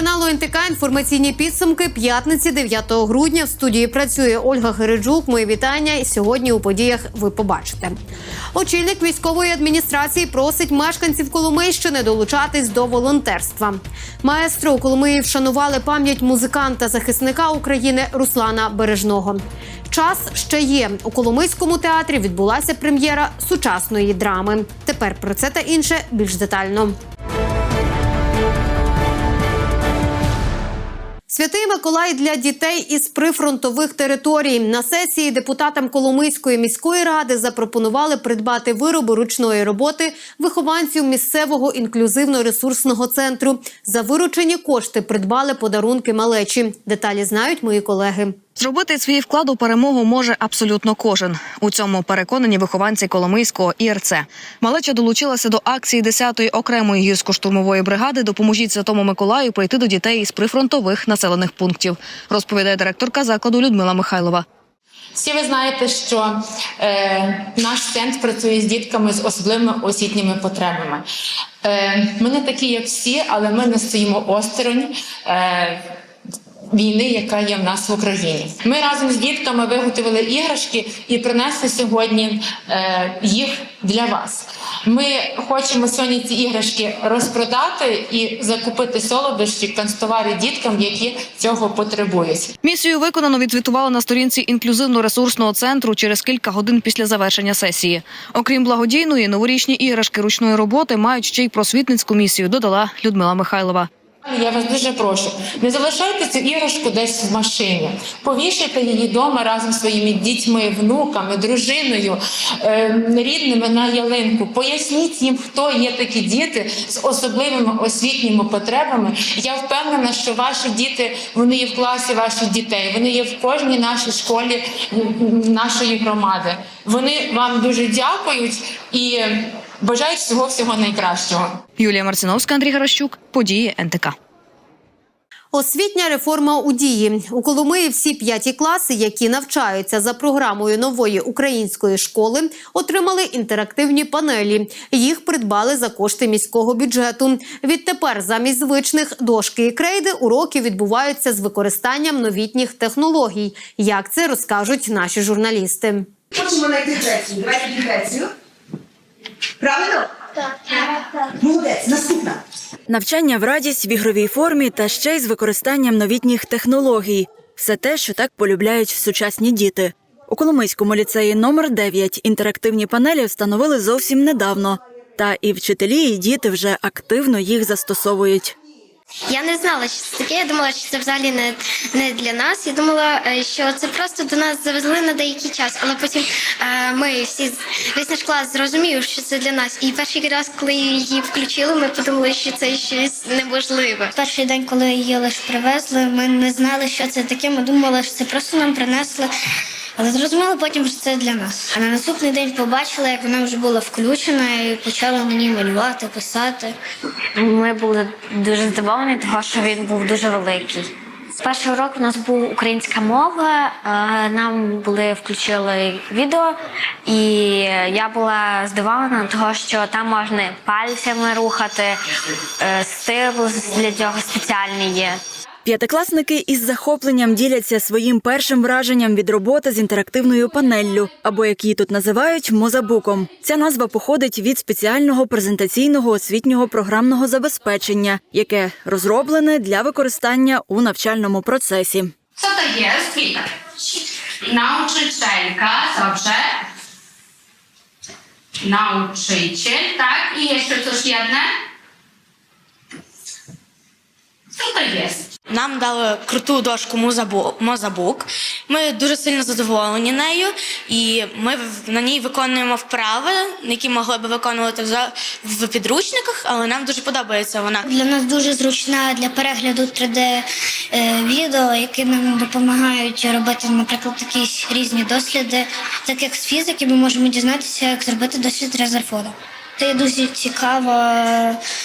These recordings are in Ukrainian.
Телеканалу НТК інформаційні підсумки п'ятниці 9 грудня. В студії працює Ольга Гереджук. Мої вітання. Сьогодні у подіях ви побачите. Очільник військової адміністрації просить мешканців Коломийщини долучатись до волонтерства. Маестро у Коломиї вшанували пам'ять музиканта захисника України Руслана Бережного. Час ще є у Коломийському театрі. Відбулася прем'єра сучасної драми. Тепер про це та інше більш детально. Святий Миколай для дітей із прифронтових територій на сесії депутатам Коломийської міської ради запропонували придбати вироби ручної роботи вихованців місцевого інклюзивно-ресурсного центру. За виручені кошти придбали подарунки малечі. Деталі знають мої колеги. Зробити свій вклад у перемогу може абсолютно кожен. У цьому переконані вихованці Коломийського ІРЦ. Малеча долучилася до акції 10-ї окремої гірсько-штурмової бригади Допоможіть Святому Миколаю прийти до дітей із прифронтових населених пунктів. Розповідає директорка закладу Людмила Михайлова. Всі ви знаєте, що е, наш центр працює з дітками з особливими освітніми потребами. Е, ми не такі, як всі, але ми не стоїмо осторонь. Е, Війни, яка є в нас в Україні, ми разом з дітками виготовили іграшки і принесли сьогодні е, їх для вас. Ми хочемо сьогодні ці іграшки розпродати і закупити солодощі, канцтовари діткам, які цього потребують. Місію виконано відзвітували на сторінці інклюзивно-ресурсного центру через кілька годин після завершення сесії. Окрім благодійної, новорічні іграшки ручної роботи мають ще й просвітницьку місію. Додала Людмила Михайлова. Я вас дуже прошу, не залишайте цю іграшку десь в машині. Повішайте її вдома разом зі своїми дітьми, внуками, дружиною, е, рідними на ялинку. Поясніть їм, хто є такі діти з особливими освітніми потребами. Я впевнена, що ваші діти вони є в класі ваших дітей, вони є в кожній нашій школі нашої громади. Вони вам дуже дякують і бажають всього всього найкращого. Юлія Марциновська, Андрій Гаращук. Події НТК. Освітня реформа у дії у Коломиї. Всі п'яті класи, які навчаються за програмою нової української школи, отримали інтерактивні панелі. Їх придбали за кошти міського бюджету. Відтепер замість звичних дошки і крейди уроки відбуваються з використанням новітніх технологій. Як це розкажуть наші журналісти? Хочемо знайти Грецію. Давайте Грецію. Правильно? Так. Молодець, наступна. Навчання в радість в ігровій формі та ще й з використанням новітніх технологій. Все те, що так полюбляють сучасні діти. У Коломийському ліцеї номер 9 інтерактивні панелі встановили зовсім недавно. Та і вчителі, і діти вже активно їх застосовують. Я не знала, що це таке. Я думала, що це взагалі не, не для нас. Я думала, е, що це просто до нас завезли на деякий час, але потім е, ми всі весь наш клас зрозумів, що це для нас. І перший раз, коли її включили, ми подумали, що це щось неможливе. Перший день, коли її лише привезли, ми не знали, що це таке. Ми думали, що це просто нам принесли. Але зрозуміли потім, що це для нас. А на наступний день побачили, як вона вже була включена, і почала мені малювати, писати. Ми були дуже здивовані, тому що він був дуже великий. Перший урок у нас був українська мова. Нам були включили відео, і я була здивована, того, що там можна пальцями рухати, е, стил для цього спеціальний є. П'ятикласники із захопленням діляться своїм першим враженням від роботи з інтерактивною панеллю, або як її тут називають мозабуком. Ця назва походить від спеціального презентаційного освітнього програмного забезпечення, яке розроблене для використання у навчальному процесі. Co to jest? Witam. Nauczycielka, dobrze. Nauczyciel, tak? I jeszcze coś jedne? Нам дали круту дошку Мозабук. Ми дуже сильно задоволені нею, і ми в- на ній виконуємо вправи, які могли би виконувати в за- в підручниках, але нам дуже подобається вона. Для нас дуже зручна для перегляду 3D е, які нам допомагають робити, наприклад, якісь різні досліди. Так як з фізики ми можемо дізнатися, як зробити дослід Резерфода. Це дуже цікаво.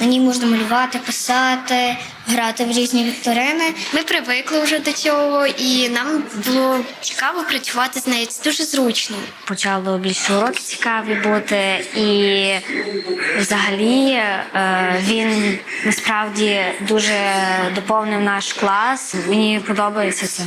На ній можна малювати, писати, грати в різні вікторини. Ми привикли вже до цього, і нам було цікаво працювати з нею. Це дуже зручно. Почало більше уроки цікаві бути, і взагалі е, він насправді дуже доповнив наш клас. Мені подобається це.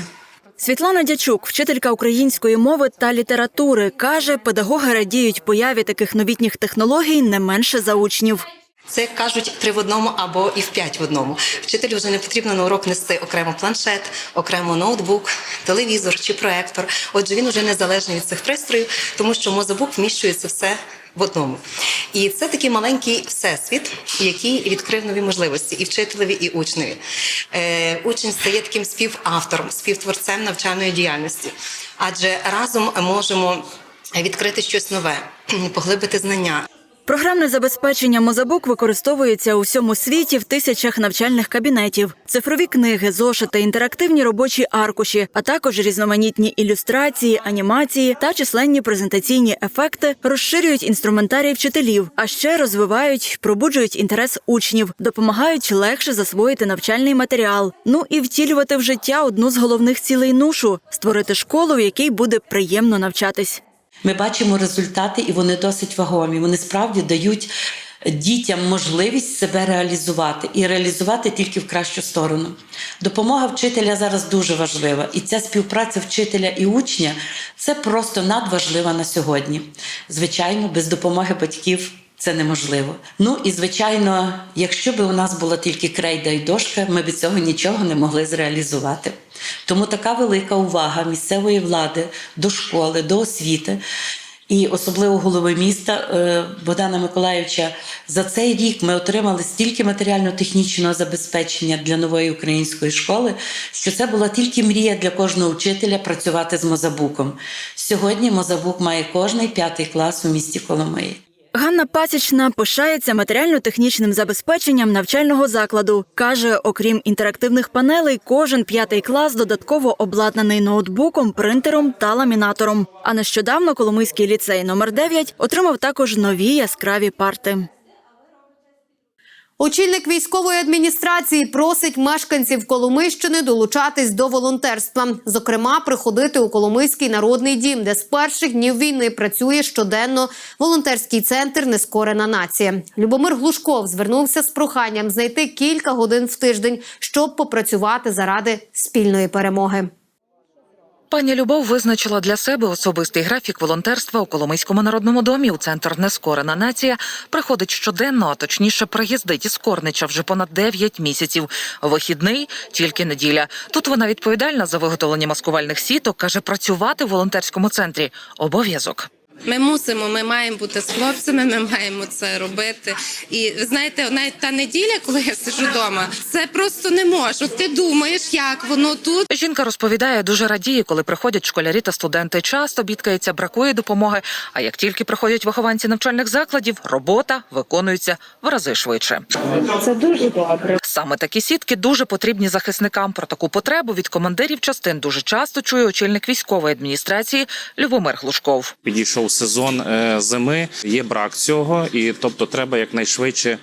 Світлана Дячук, вчителька української мови та літератури, каже, педагоги радіють появі таких новітніх технологій не менше за учнів. Це кажуть три в одному або і в п'ять в одному. Вчителю вже не потрібно на урок нести окремо планшет, окремо ноутбук, телевізор чи проектор. Отже, він вже незалежний від цих пристроїв, тому що мозабук вміщується все в одному. І це такий маленький всесвіт, який відкрив нові можливості і вчителеві, і учневі. Е, учень стає таким співавтором, співтворцем навчальної діяльності, адже разом можемо відкрити щось нове, поглибити знання. Програмне забезпечення Мозабук використовується у всьому світі в тисячах навчальних кабінетів, цифрові книги, зошити, інтерактивні робочі аркуші, а також різноманітні ілюстрації, анімації та численні презентаційні ефекти розширюють інструментарій вчителів, а ще розвивають, пробуджують інтерес учнів, допомагають легше засвоїти навчальний матеріал. Ну і втілювати в життя одну з головних цілей нушу створити школу, в якій буде приємно навчатись. Ми бачимо результати, і вони досить вагомі. Вони справді дають дітям можливість себе реалізувати і реалізувати тільки в кращу сторону. Допомога вчителя зараз дуже важлива, і ця співпраця вчителя і учня це просто надважлива на сьогодні. Звичайно, без допомоги батьків. Це неможливо. Ну і звичайно, якщо б у нас була тільки крейда і дошка, ми б цього нічого не могли зреалізувати. Тому така велика увага місцевої влади до школи, до освіти. І особливо голови міста е, Богдана Миколаївича за цей рік ми отримали стільки матеріально-технічного забезпечення для нової української школи, що це була тільки мрія для кожного вчителя працювати з Мозабуком. Сьогодні Мозабук має кожний п'ятий клас у місті Коломиї. Ганна Пасічна пишається матеріально-технічним забезпеченням навчального закладу. Каже, окрім інтерактивних панелей, кожен п'ятий клас додатково обладнаний ноутбуком, принтером та ламінатором. А нещодавно Коломийський ліцей номер 9 отримав також нові яскраві парти. Очільник військової адміністрації просить мешканців Коломийщини долучатись до волонтерства. Зокрема, приходити у Коломийський народний дім, де з перших днів війни працює щоденно волонтерський центр Нескорена нація. Любомир Глушков звернувся з проханням знайти кілька годин в тиждень, щоб попрацювати заради спільної перемоги. Пані Любов визначила для себе особистий графік волонтерства у Коломийському народному домі. У центр Нескорена нація приходить щоденно, а точніше приїздить із Корнича вже понад 9 місяців. Вихідний тільки неділя. Тут вона відповідальна за виготовлення маскувальних сіток. каже, працювати в волонтерському центрі обов'язок. Ми мусимо, ми маємо бути з хлопцями, ми маємо це робити. І ви знаєте, навіть та неділя, коли я сиджу вдома, це просто не можу. Ти думаєш, як воно тут. Жінка розповідає, дуже радіє, коли приходять школярі та студенти. Часто бідкається, бракує допомоги. А як тільки приходять вихованці навчальних закладів, робота виконується в рази швидше. Це дуже добре. Саме такі сітки дуже потрібні захисникам. Про таку потребу від командирів частин дуже часто чує очільник військової адміністрації Любомир Глушков. Підійшов сезон е, зими, є брак цього, і тобто треба якнайшвидше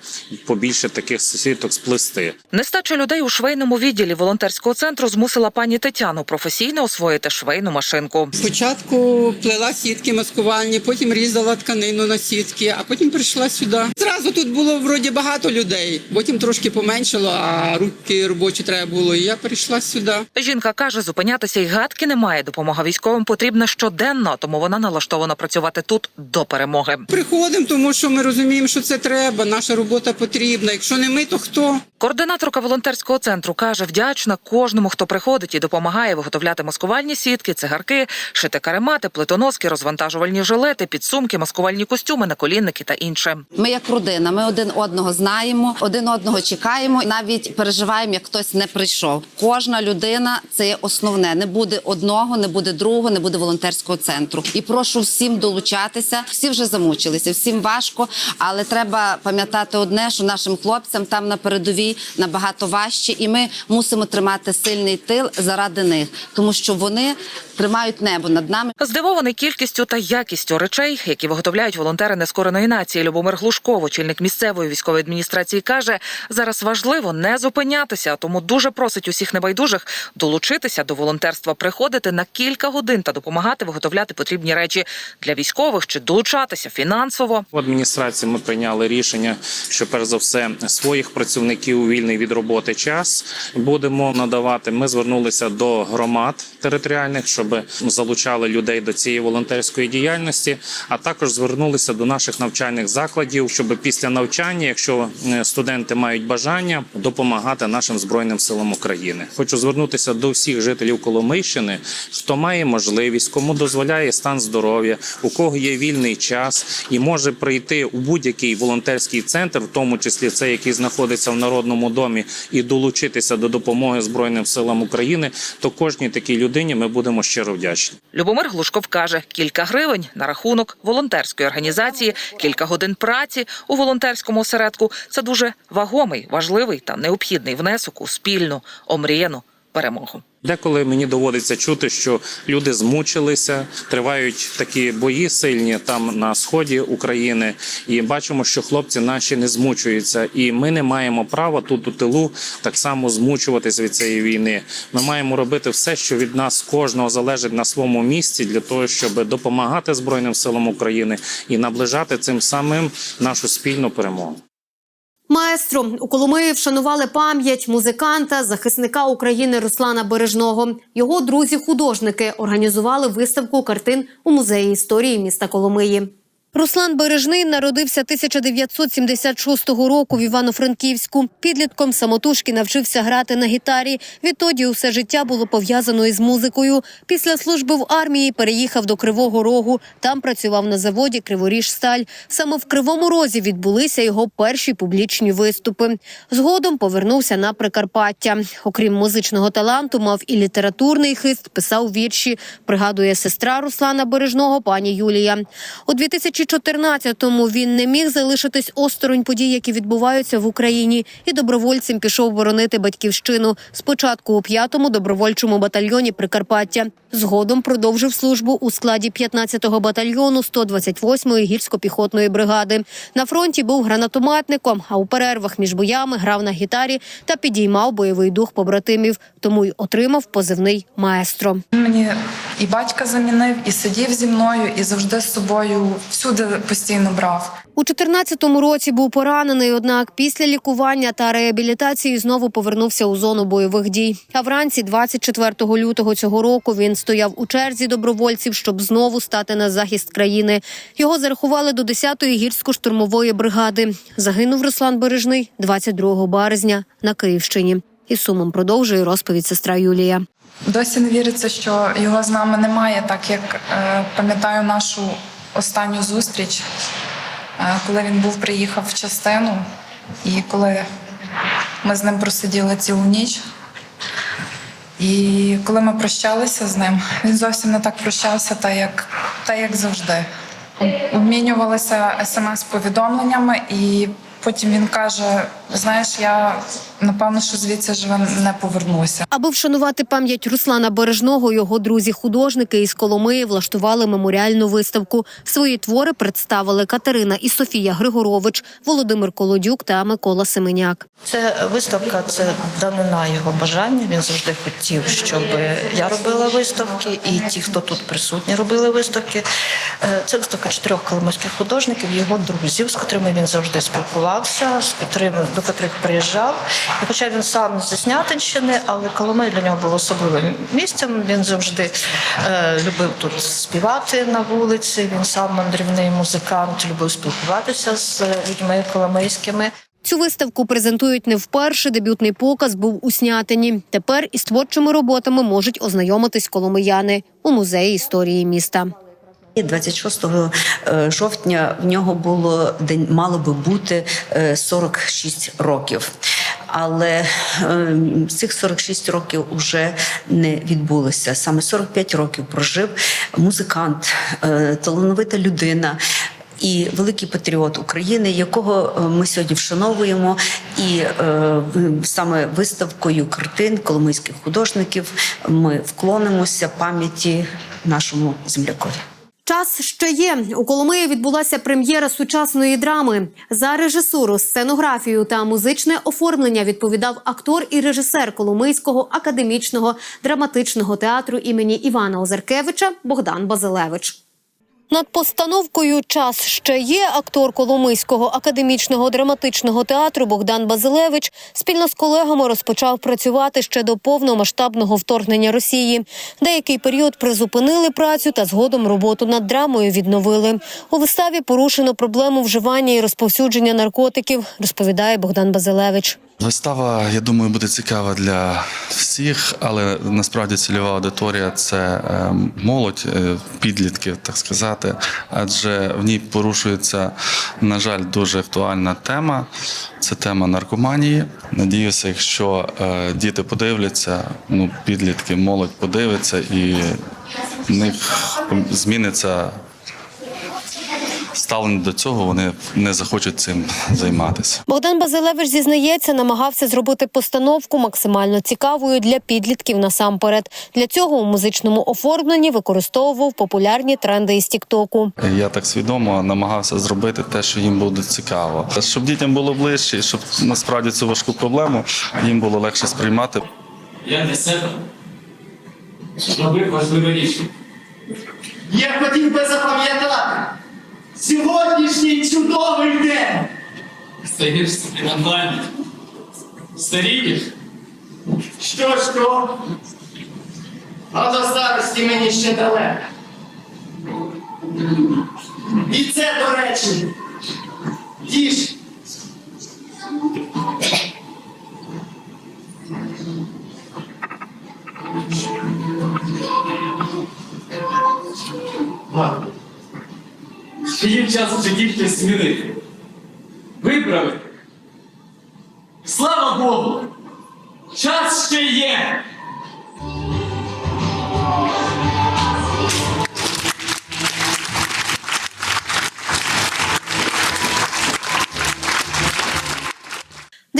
побільше таких сіток сплести. Нестача людей у швейному відділі волонтерського центру змусила пані Тетяну професійно освоїти швейну машинку. Спочатку плела сітки маскувальні, потім різала тканину на сітки, а потім прийшла сюди. Зразу тут було вроді багато людей, потім трошки поменшало, а руки робочі треба було. І я прийшла сюди. Жінка каже, зупинятися й гадки немає. Допомога військовим потрібна щоденно, тому вона налаштована працювати тут до перемоги. Приходимо, тому що ми розуміємо, що це треба. Наша робота потрібна. Якщо не ми, то хто? Координаторка волонтерського центру каже, вдячна кожному, хто приходить і допомагає виготовляти маскувальні сітки, цигарки, шити каремати, плитоноски, розвантажувальні жилети, підсумки, маскувальні костюми, наколінники та інше. Ми як родина, ми один одного знаємо, один одного чекаємо, навіть переживаємо, як хтось не прийшов. Кожна людина це є основне. Не буде одного, не буде другого, не буде волонтерського центру. І прошу всім долучатися. Всі вже замучилися, всім важко, але треба пам'ятати одне, що нашим хлопцям там на передовій набагато важче, і ми мусимо тримати сильний тил заради них, тому що вони тримають небо над нами. Здивований кількістю та якістю речей, які виготовляють волонтери нескореної нації. Любомир Глушков, очільник місцевої військової адміністрації, каже, зараз важливо не зупинятися, тому дуже просить усіх небайдужих долучитися до волонтерства, приходити на кілька годин та допомагати виготовляти потрібні речі для військових чи долучатися фінансово. В адміністрації ми прийняли рішення, що перш за все своїх працівників у вільний від роботи час будемо надавати. Ми звернулися до громад територіальних, щоб залучали людей до цієї волонтерської діяльності. А також звернулися до наших навчальних закладів, щоб після навчання, якщо е, студенти мають бажання, допомагати нашим збройним силам України. Хочу звернутися до всіх жителів Коломийщини, хто має можливість, кому дозволяє стан здоров'я, у кого є вільний час і може прийти у будь-який волонтерський центр, в тому числі цей, який знаходиться в народному домі, і долучитися до допомоги Збройним силам України, то кожній такій людині ми будемо щиро вдячні. Любомир Глушков каже, кілька гривень на рахунок волонтерської організації, кілька годин праці у волонтерському осередку це дуже вагомий, важливий та необхідний внесок у спільну омріяну перемогу. Деколи мені доводиться чути, що люди змучилися, тривають такі бої сильні там на сході України, і бачимо, що хлопці наші не змучуються, і ми не маємо права тут у тилу так само змучуватись від цієї війни. Ми маємо робити все, що від нас кожного залежить на своєму місці, для того, щоб допомагати Збройним силам України і наближати цим самим нашу спільну перемогу. Маестро у Коломиї вшанували пам'ять музиканта, захисника України Руслана Бережного. Його друзі-художники організували виставку картин у музеї історії міста Коломиї. Руслан Бережний народився 1976 року в Івано-Франківську. Підлітком самотужки навчився грати на гітарі. Відтоді усе життя було пов'язано із музикою. Після служби в армії переїхав до Кривого Рогу. Там працював на заводі Криворіжсталь. Саме в Кривому Розі відбулися його перші публічні виступи. Згодом повернувся на Прикарпаття. Окрім музичного таланту, мав і літературний хист, писав вірші. Пригадує сестра Руслана Бережного, пані Юлія. У 2014-му він не міг залишитись осторонь подій, які відбуваються в Україні, і добровольцем пішов боронити батьківщину. Спочатку у п'ятому добровольчому батальйоні Прикарпаття. Згодом продовжив службу у складі 15-го батальйону 128-ї гірсько-піхотної бригади. На фронті був гранатометником, а у перервах між боями грав на гітарі та підіймав бойовий дух побратимів. Тому й отримав позивний маестро. Мені і батька замінив, і сидів зі мною, і завжди з собою всюди постійно брав. У 14-му році був поранений, однак після лікування та реабілітації знову повернувся у зону бойових дій. А вранці, 24 лютого цього року, він стояв у черзі добровольців, щоб знову стати на захист країни. Його зарахували до 10-ї гірсько-штурмової бригади. Загинув Руслан Бережний 22 березня на Київщині. І сумом продовжує розповідь сестра Юлія. Досі не віриться, що його з нами немає, так як е, пам'ятаю нашу останню зустріч, е, коли він був приїхав в частину, і коли ми з ним просиділи цілу ніч. І коли ми прощалися з ним, він зовсім не так прощався, та як, та як завжди. Обмінювалися смс-повідомленнями, і потім він каже: Знаєш, я напевно, що звідси живе не повернуся. Аби вшанувати пам'ять Руслана Бережного, його друзі-художники із Коломиї влаштували меморіальну виставку. Свої твори представили Катерина і Софія Григорович, Володимир Колодюк та Микола Семеняк. Це виставка, це данина його бажання. Він завжди хотів, щоб я робила виставки, і ті, хто тут присутні, робили виставки. Е, Це виставка чотирьох коломийських художників, його друзів, з котрими він завжди спілкувався, з котрими до котрих приїжджав. І хоча він сам з Деснятинщини, але Коломия для нього було особливим місцем. Він завжди е, любив тут співати на вулиці. Він сам мандрівний музикант, любив спілкуватися з людьми коломийськими. Цю виставку презентують не вперше. Дебютний показ був у Снятині. Тепер із творчими роботами можуть ознайомитись коломияни у музеї історії міста. 26 е, жовтня в нього було день мало би бути е, 46 років. Але е, цих 46 років вже не відбулося. Саме 45 років прожив музикант, е, талановита людина. І великий патріот України, якого е, ми сьогодні вшановуємо, і е, саме виставкою картин коломийських художників ми вклонимося пам'яті нашому землякові. Час ще є. У Коломиї відбулася прем'єра сучасної драми. За режисуру, сценографію та музичне оформлення відповідав актор і режисер Коломийського академічного драматичного театру імені Івана Озеркевича Богдан Базилевич. Над постановкою Час ще є актор Коломийського академічного драматичного театру Богдан Базилевич спільно з колегами розпочав працювати ще до повномасштабного вторгнення Росії. Деякий період призупинили працю та згодом роботу над драмою відновили. У виставі порушено проблему вживання і розповсюдження наркотиків, розповідає Богдан Базилевич. Вистава, я думаю, буде цікава для всіх, але насправді цільова аудиторія це е, молодь, е, підлітки, так сказати. Адже в ній порушується, на жаль, дуже актуальна тема. Це тема наркоманії. Надіюся, якщо е, діти подивляться, ну підлітки, молодь подивиться, і в них зміниться ставлення до цього. Вони не захочуть цим займатися. Богдан Базилевич зізнається, намагався зробити постановку максимально цікавою для підлітків насамперед. Для цього у музичному оформленні використовував популярні тренди із Тіктоку. Я так свідомо намагався зробити те, що їм буде цікаво, щоб дітям було ближче, і щоб насправді цю важку проблему їм було легше сприймати. Я для себе зробив важливе рішення. Я хотів би запам'ятати чудовий день. Стаєш собі пам'ять. Старієш. Що ж то? А до старості мені ще далеко. І це, до речі, ті Ладно. Ще є час в змінити. Виправити. Слава Богу! Час ще є!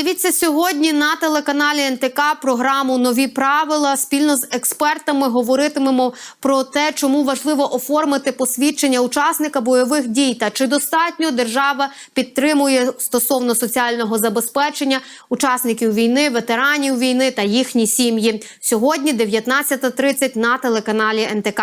Дивіться сьогодні на телеканалі НТК програму Нові правила. Спільно з експертами говоритимемо про те, чому важливо оформити посвідчення учасника бойових дій та чи достатньо держава підтримує стосовно соціального забезпечення учасників війни, ветеранів війни та їхні сім'ї. Сьогодні 19.30 на телеканалі НТК.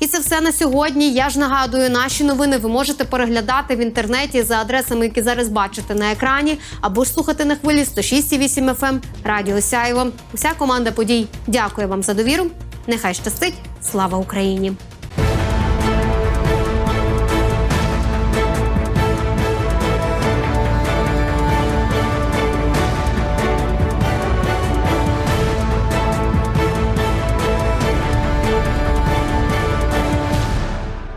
І це все на сьогодні. Я ж нагадую, наші новини ви можете переглядати в інтернеті за адресами, які зараз бачите на екрані, або ж слухати на хвилі 106,8 FM Радіо Сяйво. Уся команда подій. Дякую вам за довіру. Нехай щастить. Слава Україні!